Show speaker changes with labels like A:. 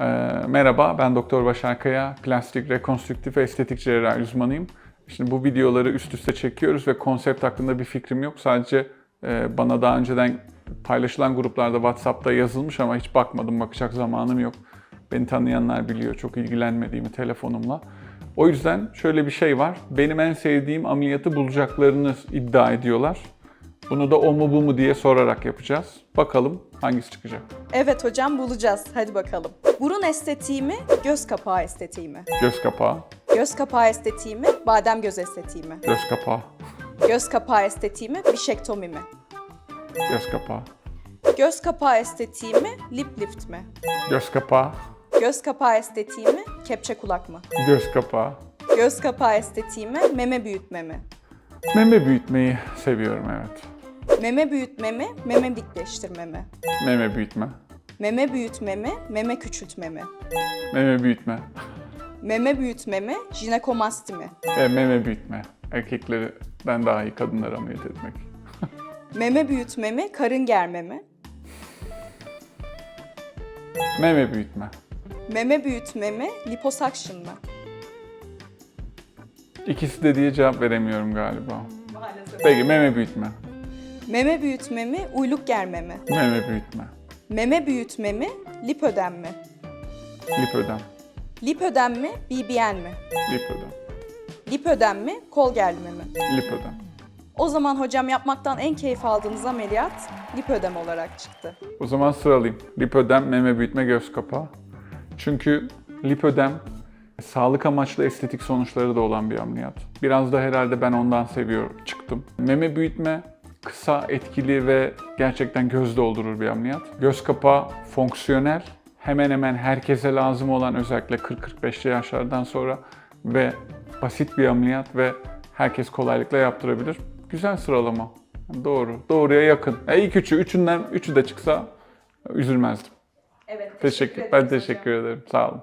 A: Ee, merhaba, ben Doktor Başar Kaya, plastik, rekonstrüktif ve estetik cerrahi uzmanıyım. Şimdi bu videoları üst üste çekiyoruz ve konsept hakkında bir fikrim yok. Sadece e, bana daha önceden paylaşılan gruplarda WhatsApp'ta yazılmış ama hiç bakmadım, bakacak zamanım yok. Beni tanıyanlar biliyor, çok ilgilenmediğimi telefonumla. O yüzden şöyle bir şey var, benim en sevdiğim ameliyatı bulacaklarını iddia ediyorlar. Bunu da o mu bu mu diye sorarak yapacağız. Bakalım hangisi çıkacak.
B: Evet hocam bulacağız. Hadi bakalım. Burun estetiği mi, göz kapağı estetiği mi?
A: Göz kapağı,
B: Göz kapağı estetiği mi, badem göz estetiği mi?
A: göz kapağı,
B: Göz kapağı estetiği mi, bişektomi mi?
A: göz kapağı,
B: Göz kapağı estetiği mi, lip lift mi?
A: göz kapağı,
B: Göz kapağı estetiği mi, kepçe kulak mı?
A: göz kapağı.
B: Göz kapağı estetiği mi, meme büyütme mi?
A: Meme büyütmeyi seviyorum evet.
B: Meme büyütme mi, meme dikleştirme mi?
A: Meme büyütme,
B: Meme büyütme mi, meme küçültme mi?
A: meme büyütme
B: Meme büyütme mi, jinekomasti mi?
A: ve meme büyütme. Erkeklerden daha iyi kadınları ameliyat etmek.
B: Meme büyütme mi, karın germe mi?
A: Meme büyütme.
B: Meme büyütme mi, liposuction mı?
A: İkisi de diye cevap veremiyorum galiba.
B: Maalesef.
A: Peki meme büyütme.
B: Meme büyütme mi, uyluk germe mi?
A: Meme büyütme.
B: Meme büyütme mi, lipödem mi?
A: Lipödem.
B: Lipödem mi, BBL mi?
A: Lipödem.
B: Lipödem mi, kol germe mi?
A: Lipödem.
B: O zaman hocam yapmaktan en keyif aldığınız ameliyat lipödem olarak çıktı.
A: O zaman sıralayayım. Lipödem, meme büyütme, göz kapağı. Çünkü lipödem sağlık amaçlı estetik sonuçları da olan bir ameliyat. Biraz da herhalde ben ondan seviyor çıktım. Meme büyütme kısa, etkili ve gerçekten göz doldurur bir ameliyat. Göz kapağı fonksiyonel, hemen hemen herkese lazım olan özellikle 40-45'li yaşlardan sonra ve basit bir ameliyat ve herkes kolaylıkla yaptırabilir. Güzel sıralama. Doğru. Doğruya yakın. Ya ilk üçü, üçünden üçü de çıksa üzülmezdim.
B: Evet.
A: Teşekkür, ben teşekkür ederim. Sağ olun.